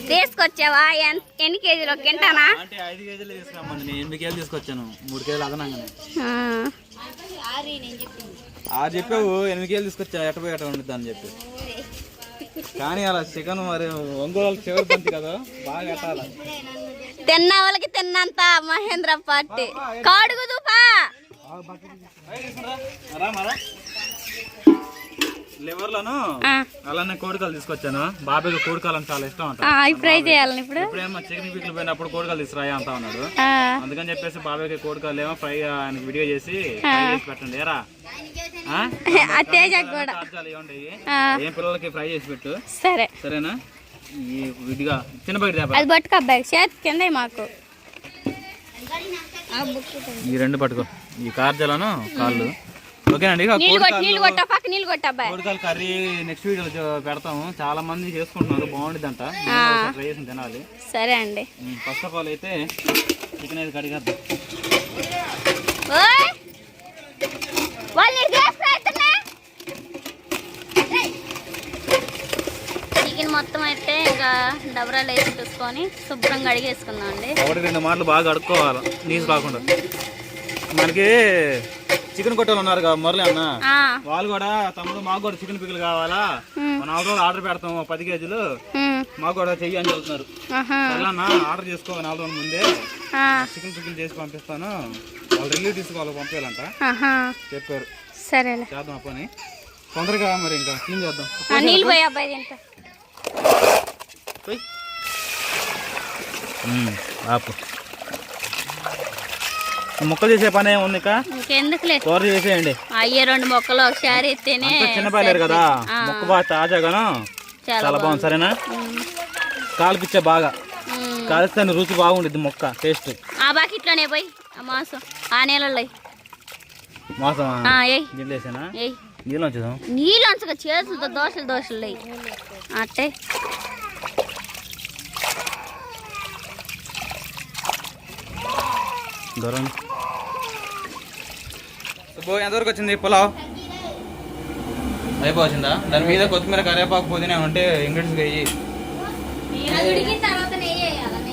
తీసుకొచ్చావా? ఎన్- ఎన్ని కేజీలు? ఒక కింటానా? అంటే ఐదు కేజీలు తీసుకురమ్మంది నేను ఎనిమిది కేజీలు తీసుకొచ్చాను. మూడు కేజీలు అదనంగానే. ఆ. ఆ చెప్పావు ఎనిమిది కేజీలు తీసుకొచ్చా? ఎట పోయి ఉండిద్ది అని చెప్పి. కానీ అలా చికెన్ మరి ఒంగోలు చివరి పంచి కదా బాగా తిన్న వాళ్ళకి తిన్నంత మహేంద్ర పార్టీ. కాడుగు దూపా రా మరా. లివర్లను అలానే కోడికాలు తీసుకొచ్చాను. బాబాయ్కి కోడికాలు చాలా ఇష్టం అంట. ఫ్రై చేయాలని ఇప్పుడు. ఇప్పుడేమో చికెన్ పీకులు పోయినప్పుడు కోడికాలు తీసుకురాయా అంటా ఉన్నాడు. అందుకని చెప్పేసి బాబాయ్కి కోడికాలు ఏమో ఫ్రై ఆయనకి వీడియో చేసి పెట్టండి. ఏరా? కూడా. ఏం పిల్లలకి ఫ్రై చేసి పెట్టు. సరే. సరేనా? విడిగా చిన్న బయట. అది పట్టుకో అబ్బాయి చేతి కింద మాకు. ఈ రెండు పట్టుకో. ఈ కార్జలను కాళ్ళు. ఓకేనండి నీళ్ళు నీళ్ళు నీళ్ళు కోడికాలు కర్రీ నెక్స్ట్ వీడియోలో పెడతాము. చాలా మంది చేసుకుంటున్నారు బాగుంటుంది అంట ట్రై చేసి తినాలి. సరే అండి. ఫస్ట్ ఆఫ్ ఆల్ అయితే చికెన్ అయితే కడిగేద్దాం చికెన్ మొత్తం అయితే ఇంకా డబరాలు వేసి చూసుకొని శుభ్రంగా అడిగేసుకుందాం అండి ఒకటి రెండు మాటలు బాగా కడుక్కోవాలి. నీసు కాకుండా. మనకి చికెన్ కొట్టాలు ఉన్నారు కదా మురళి అన్న. వాళ్ళు కూడా తమ్ముడు మాకు కూడా చికెన్ పిక్కలు కావాలా? నాలుగు రోజులు ఆర్డర్ పెడతాం పది కేజీలు. మాకు కూడా చెయ్యి అని చెబుతున్నారు. అన్న ఆర్డర్ చేసుకో నాలుగు రోజుల ముందే. చికెన్ పిక్కలు చేసి పంపిస్తాను. వాళ్ళు రిలేటివ్స్ వాళ్ళు పంపించాలంట. ఆహా, చెప్పారు. సరేలే. చేద్దాం పని. తొందరగా మరి ఇంకా క్లీన్ చేద్దాం? ఆ, నీళ్ళు పోయి అబ్బాయి తింటా. ఆపు. ముక్కలు చేసే పని ఏముంది ఇక ఇంకెందుకులే. కూర చేసేయండి. అయ్యే రెండు మొక్కలు ఒకసారి ఎత్తేనే కదా? ముక్క బాగా తాజాగాను? చాలా బాగుంది సరేనా? కాల్పిచ్చే బాగా. ఉమ్. కాల్స్తే రుచి బాగుండిద్ది మొక్క టేస్ట్ ఆ బాకెట్లోనే పోయి ఆ మాంసం ఆ నీళ్ళలో వేసానా? నీళ్ళు వచ్చేదాం నీళ్ళు చేతులతో దోశలు దోశలు అట్టే. దూరం సుబ్బు ఎంతవరకు వచ్చింది పులావ్? అయిపోవచ్చిందా దాని మీద కొత్తిమీర కరివేపాకు పుదీనా ఉంటే ఇంగ్రీడియంట్స్ వెయ్యి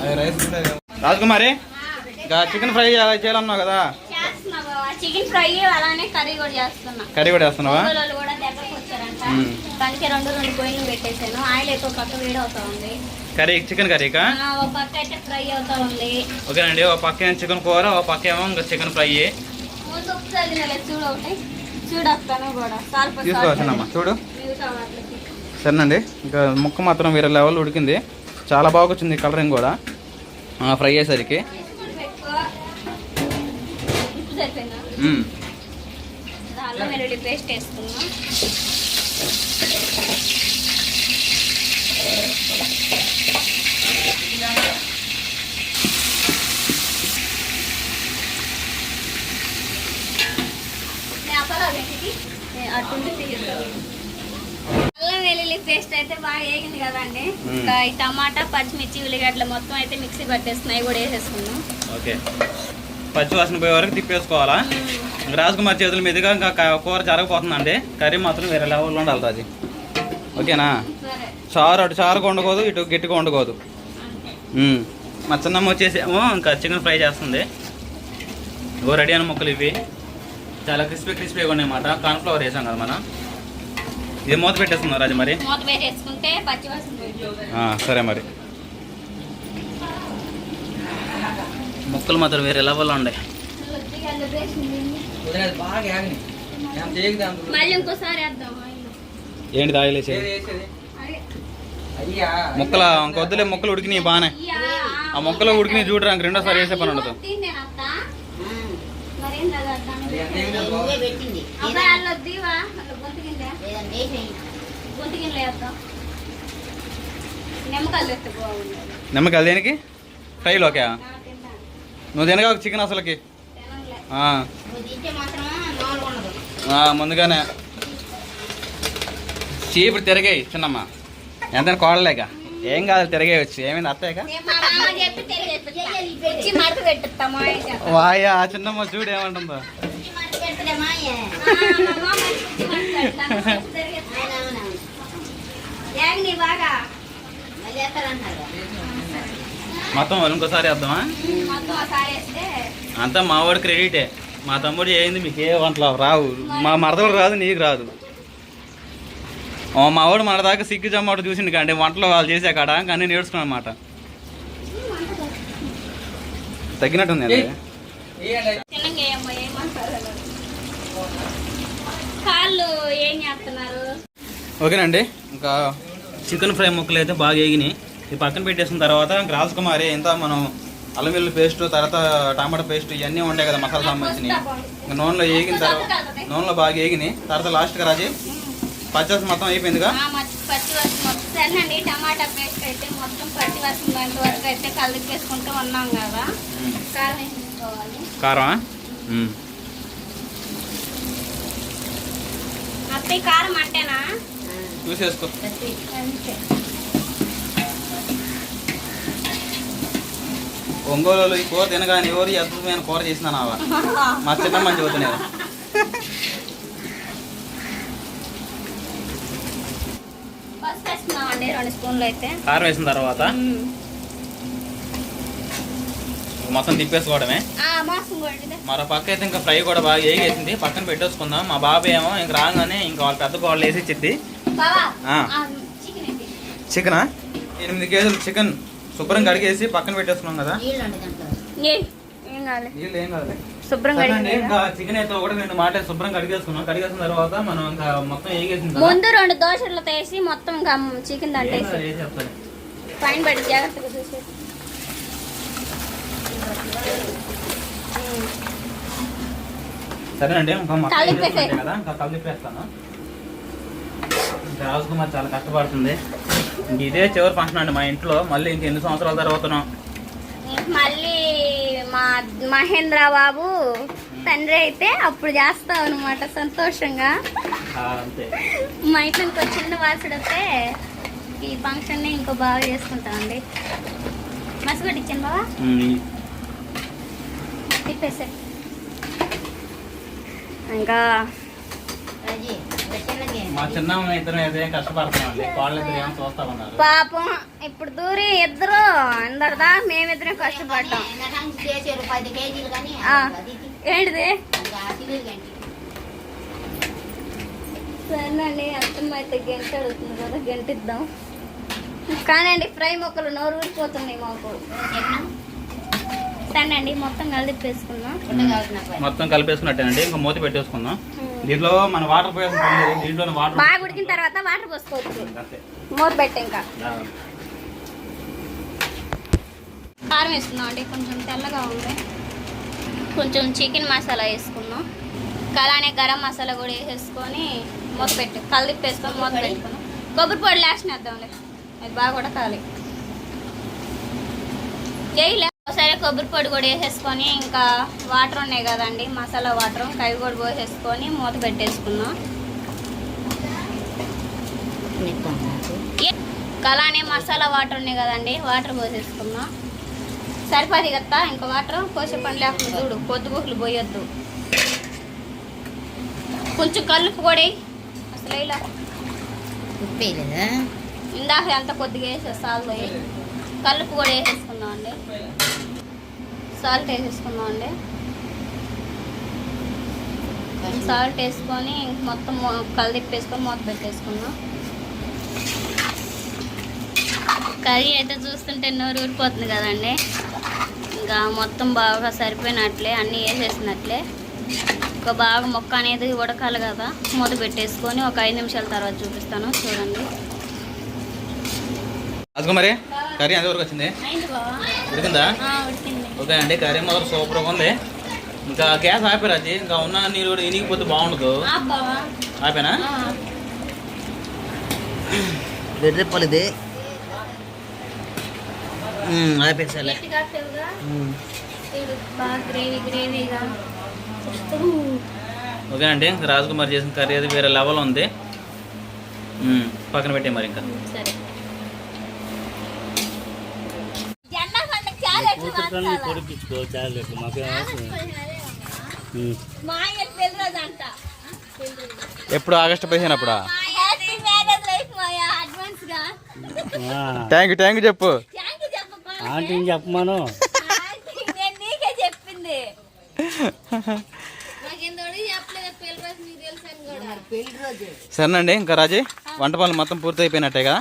అది రైస్ రాజకుమారి ఇంకా చికెన్ ఫ్రై చేయాలన్నావు కదా? చికెన్ ఫ్రై అలానే కర్రీ కూడా చేస్తున్నా. కర్రీ కూడా వేస్తున్నావా వాళ్ళు కూడా దగ్గరకు వచ్చారంట మ్మ్. దానికి రెండు రెండు పొయ్యిలు పెట్టేశాను. ఆయిల్ ఎక్కువ పక్క వేడి అవుతా ఉంది. కర్రీ చికెన్ కర్రీకా? ఆ, ఒక పక్క అయితే ఫ్రై అవుతా ఉంది ఓకేనండి ఒక పక్క ఏమో చికెన్ కూర ఒక పక్క ఏమో ఇంకా చికెన్ ఫ్రై. చూడు తీసుకోవచ్చునమ్మా చూడు. సరేనండి ఇంకా ముక్క మాత్రం వేరే లెవెల్ ఉడికింది. చాలా బాగా వచ్చింది కలరింగ్ కూడా. ఫ్రై అయ్యేసరికి. పేస్ట్ వేసుకున్నాం అల్లం వెల్లుల్లి పేస్ట్ అయితే కదండి? మ్మ్. ఇంకా ఈ టమాటా పచ్చిమిర్చి ఉల్లిగడ్డలు మొత్తం అయితే మిక్సీ పట్టేస్తున్నాయి కూడా వేసేసుకున్నాం ఓకే. పచ్చి వాసన పోయే వరకు తిప్పేసుకోవాలా? రాజకుమార్ చేతుల మీదుగా ఇంకా కూర జరగబోతుందండి. కర్రీ మాత్రం వేరే లెవెల్లో ఉండాలి రాజు. ఓకేనా? సరే. చారు అటు చారుగా ఉండకూడదు ఇటు గట్టిగా మ్మ్. మా చిన్నమ్మ వచ్చేసి ఏమో ఇంకా చికెన్ ఫ్రై చేస్తుంది. ఓ రెడీ అయిన ముక్కలు ఇవి. చాలా క్రిస్పీ క్రిస్పీగా ఉన్నాయన్నమాట కార్న్ఫ్లవర్ వేసాం కదా మనం. ఇది మూత పెట్టేస్తున్నాం రాజు మరి. మూత వేసేసుకుంటే పచ్చివాసన పోయింది. ఆ, సరే మరి. ముక్కలు మాత్రం వేరే లెవెల్లో ఉండే. ఏంటి అదే. ముక్కల ఇంకొద్దులే ముక్కలు ఉడికినాయి బాగానే. ఆ ముక్కలు ఉడికినాయి చూడరా ఇంక రెండోసారి వేసే పని ఉండదు. పెట్టింది అబ్బాయి వాళ్ళు వద్దివా? గొంతుకిందే? వేద్దాం. నిమ్మకాయలు వేస్తే బాగుంది నిమ్మకాయలు దేనికి? ఫ్రైలోకే? నా తింటాను. నువ్వు తినగా చికెన్ అసలుకి? ముందుగానే చీపురు తిరగాయి చిన్నమ్మ. ఎంత కోడలేక ఏం కాదు తిరగేయచ్చు మడత పెట్టుతామా వాయా చిన్నమ్మ చూడు ఏమంటుందో. మొత్తం ఇంకోసారి వేద్దామా? అంతా మా వాడి క్రెడిటే. మా తమ్ముడు ఏంది మీకు ఏ వంటలు రావు. మా మరదలు రాదు నీకు రాదు. మా వాడు మన దాకా సిగ్గు జమ్మాడు చూసిండు కంటే వంటలు వాళ్ళు చేసే కాడ కానీ నేర్చుకున్నాను అనమాట తగ్గినట్టుంది అది. ఓకేనండి ఇంకా చికెన్ ఫ్రై ముక్కలు అయితే బాగా వేగినాయి ఇది పక్కన పెట్టేసిన తర్వాత ఇంకా రాజకుమారి ఎంత మనం అల్లం వెల్లుల్లి పేస్ట్ తర్వాత టమాటా పేస్ట్ ఇవన్నీ ఉండే కదా మసాలా సంబంధించినవి. ఇంకా నూనెలో వేగిన తర్వాత నూనెలో బాగా వేగినాయి తర్వాత లాస్ట్గా రాజీ పచ్చాసి మొత్తం అయిపోయిందిగా? ఆ, మచ్చి పచ్చి వరకు మొత్తం సరేనండి. టమాటా పేస్ట్ అయితే మొత్తం పచ్చి వరకు వరకు అయితే కలిపి వేసుకుంటూ ఉన్నాం కదా. కారం వేసుకోవాలి కారమా. అత్తయ్య కారం అంటేనా? చూసేసుకో. ఒంగోలు ఈ కూర తినగానే ఎవరు అద్భుతమైన కూర చేసిన మా చిన్న మంచి వద్దునేది ఫస్ట్ వేస్తున్నామండి రెండు స్పూన్లు అయితే. కారం వేసిన తర్వాత. మొత్తం తిప్పేసుకోవడమే. ఆ, మాసం కొట్టింది మరో పక్క అయితే ఇంకా ఫ్రై కూడా బాగా ఏగేసింది పక్కన పెట్టేసుకుందాం. మా బాబాయ్ ఏమో ఇంక రాగానే ఇంకా వాళ్ళ పెద్ద కోళ్ళు వేసి ఇచ్చిద్ది. చికెన్ ఎనిమిది కేజీలు చికెన్. శుభ్రం కడిగేసి పక్కన పెట్టేసుకున్నాం కదా. నీళ్ళు ఏం కావాలి? చికెన్ అయితే రెండు మాట శుభ్రం కడిగేసుకున్నాం కడిగేసిన తర్వాత మనం ఇంకా మొత్తం ముందు రెండు దోశలు వేసి మొత్తం చికెన్ దాంట్లో. పైన పడి జాగ్రత్తగా చూసి సరేనండి కదా ఇంకా కలిపేస్తాను. ఇంకా రాజకుమార్ చాలా కష్టపడుతుంది. ఇంక ఇదే చివరి ఫంక్షన్ అండి మా ఇంట్లో. మళ్ళీ ఇంక ఎన్ని సంవత్సరాల తర్వాతనో మళ్ళీ మా మహేంద్ర బాబు తండ్రి అయితే అప్పుడు చేస్తాం అనమాట సంతోషంగా. ఆ, అంతే. మా ఇంట్లో ఇంకో చిన్న వాసుడు వస్తే ఈ ఫంక్షన్ని ఇంకో బాగా చేసుకుంటామండి. మసగొట్టి ఇచ్చాను బావా? తిప్పేసే ఇంకా మా చిన్న ఇద్దరు అయితే కష్టపడుతున్నాం అండి వాళ్ళు ఇద్దరు ఏమో చూస్తా ఉన్నారు. పాపం ఇప్పుడు దూరి ఇద్దరు అందరిదా మేమిద్దరం కష్టపడ్డాం. ఏంటిది? సరేనండి అత్తమ్మ అయితే గంట అడుగుతుంది కదా గంటిద్దాం. కానీ అండి ఫ్రై మొక్కలు నోరు ఊరిపోతున్నాయి మాకు. సరేనండి మొత్తం కలిపేసుకుందాం. కావాలి నాకు మొత్తం కలిపేసుకున్నట్టేనండి ఇంకా మూత పెట్టేసుకుందాం. దీంట్లో మన వాటర్ దీంట్లో వాటర్ బాగా ఉడికిన తర్వాత వాటర్ పోసుకోవచ్చు. అంతే. మూత పెట్టి ఇంకా. కారం వేసుకుందాం అండి. కొంచెం తెల్లగా ఉంది. కొంచెం చికెన్ మసాలా వేసుకుందాం. ఇంకా అలానే గరం మసాలా కూడా వేసేసుకొని మూత పెట్టి. కలిపి వేసుకొని మూత పెట్టుకున్నాం కొబ్బరి పొడి లాస్ట్ వేద్దాంలే. అది బాగా కూడా కాలి వేయలే. కొబ్బరి పొడి కూడా వేసేసుకొని ఇంకా వాటర్ ఉన్నాయి కదండి మసాలా వాటర్ ఇంకా అవి కూడా పోసేసుకొని మూత పెట్టేసుకున్నాం అలానే మసాలా వాటర్ ఉన్నాయి కదండి వాటర్ పోసేసుకున్నాం సరిపోదు కదా ఇంకా వాటర్ పోసే పని లేకుండా చూడు పొద్దుగుకులు పోయొద్దు. కొంచెం కలుపు కూడా. అసలు ఇలా ఇందాక ఎంత కొద్దిగా వేసే సాల్ట్ పోయి. కలుపు కూడా వేసేసుకుందాం అండి. సాల్ట్ వేసేసుకుందాం అండి సాల్ట్ వేసుకొని మొత్తం మొ- కలిదిప్పేసుకొని మూత పెట్టేసుకుందాం. కర్రీ అయితే చూస్తుంటే నోరు ఊరిపోతుంది కదండి. ఇంకా మొత్తం బాగా సరిపోయినట్లే అన్నీ వేసేసినట్లే. ఇంకా బాగా మొక్క అనేది ఉడకాలి కదా మూత పెట్టేసుకొని ఒక ఐదు నిమిషాల తర్వాత చూపిస్తాను చూడండి. కర్రీ ఎంతవరకు వచ్చింది? ఉడికిందా. అండి కర్రీ మొదలు సూపర్గా ఉంది. ఇంకా గ్యాస్ ఆపారు అది ఇంకా ఉన్న నీళ్ళు కూడా ఇనిగిపోతే బాగుండదు. ఆపేనా? ఆ, వెర్రెప్పలిది. ఆపేసాలే ఓకేనండి రాజకుమారి చేసిన కర్రీ అది వేరే లెవెల్ ఉంది. పక్కన పెట్టే మరి ఇంకా. మాకేం అవసరం ఎప్పుడు ఆగస్టు పదిహేను అప్పుడా? థ్యాంక్ యూ థ్యాంక్ యూ చెప్పు. ఆంటీని చెప్పమాను? నేను నీకే చెప్పింది. సరేనండి ఇంకా రాజీ వంట పనులు మొత్తం పూర్తి అయిపోయినట్టే కదా?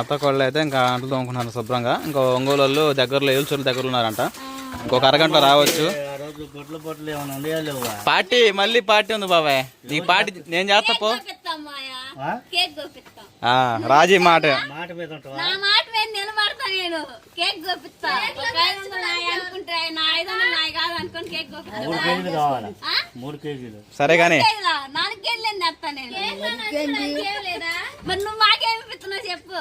అత్త కోళ్ళు అయితే ఇంకా అంట్లు తోముకుంటున్నారు శుభ్రంగా. ఇంకా ఒంగోలు వాళ్ళు దగ్గరలో ఏల్చోళ్ళు దగ్గర ఉన్నారంట. ఇంకొక అరగంటలో రావచ్చు. పార్టీ మళ్ళీ పార్టీ ఉంది బాబాయ్. నీ పార్టీ నేను చేస్తా పో. రాజీ మాట. నేను కేక్ గోపిస్తా అనుకుంటే నా ఐదు వందలు నాయి కాదు అనుకుని కేక్ మూడు కేజీలు కావాలా? ఆ? మూడు కేజీలు. సరే కానీ కేజీలా? నాలుగు కేజీలు తెస్తా నేను. మరి నువ్వు మాకేమి ఇస్తున్నావు చెప్పు.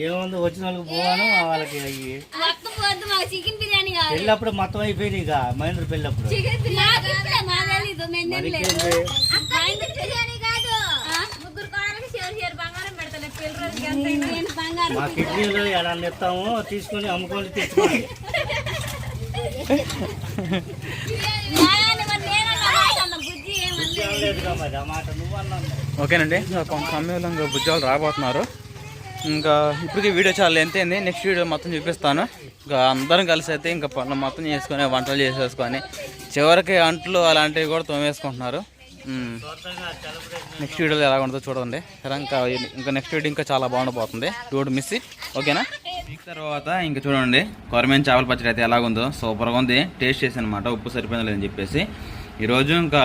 ఏముంది వచ్చిన వాళ్ళకి పోవాను వాళ్ళకి అయ్యి? మొత్తం పోద్దు మాకు చికెన్ బిర్యానీ కావాలి. పెళ్ళప్పుడు మొత్తం అయిపోయింది ఇక మహేంద్ర పెళ్ళప్పుడు. చికెన్ బిర్యానీ నాకు తెలీదు మేము తినలేదు. మరికేంది? బిర్యానీ మా కిడ్నీలు ఎలా ఇస్తాము తీసుకొని అమ్ముకొని తెచ్చుకోండి. ఓకేనండి కొంత సమయంలో ఇంకా బుజ్జాలు రాబోతున్నారు. ఇంకా ఇప్పటికీ వీడియో చాలా ఎంత అయింది. నెక్స్ట్ వీడియో మొత్తం చూపిస్తాను. ఇంకా అందరం కలిసి అయితే ఇంకా పనులు మొత్తం చేసుకొని వంటలు చేసేసుకొని చివరికి అంట్లు అలాంటివి కూడా తోమేసుకుంటున్నారు. నెక్స్ట్ వీడియోలో ఎలా ఉంటుందో చూడండి సరే ఇంకా ఇంకా నెక్స్ట్ వీడియో ఇంకా చాలా బాగుండబోతుంది చూడు మిస్ ఓకేనా? వీక్ తర్వాత ఇంకా చూడండి కొరమైన చేపల పచ్చడి అయితే ఎలాగుందో. సూపర్గా ఉంది. టేస్ట్ చేసి అనమాట ఉప్పు సరిపోయిందో లేదని చెప్పేసి. ఈరోజు ఇంకా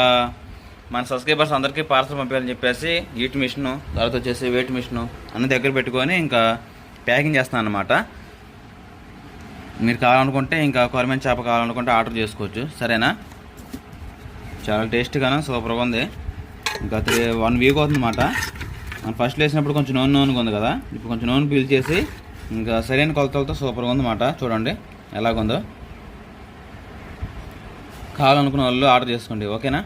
మన సబ్స్క్రైబర్స్ అందరికీ పార్సల్ పంపించాలని చెప్పేసి హీట్ మిషను తర్వాత వచ్చేసి వెయిట్ మిషను అన్ని దగ్గర పెట్టుకొని ఇంకా ప్యాకింగ్ చేస్తాను అనమాట మీరు కావాలనుకుంటే ఇంకా కొరమైన చేప కావాలనుకుంటే ఆర్డర్ చేసుకోవచ్చు. సరేనా? చాలా టేస్ట్గాను సూపర్గా ఉంది. ఇంకా త్రీ వన్ వీక్ అవుతుందన్నమాట. మనం ఫస్ట్ వేసినప్పుడు కొంచెం నూనె నూనెగా ఉంది కదా ఇప్పుడు కొంచెం నూనె పీల్చేసి ఇంకా సరైన కొలతలతో సూపర్గా ఉందన్నమాట. చూడండి ఎలాగుందో. కావాలనుకున్న వాళ్ళు ఆర్డర్ చేసుకోండి ఓకేనా?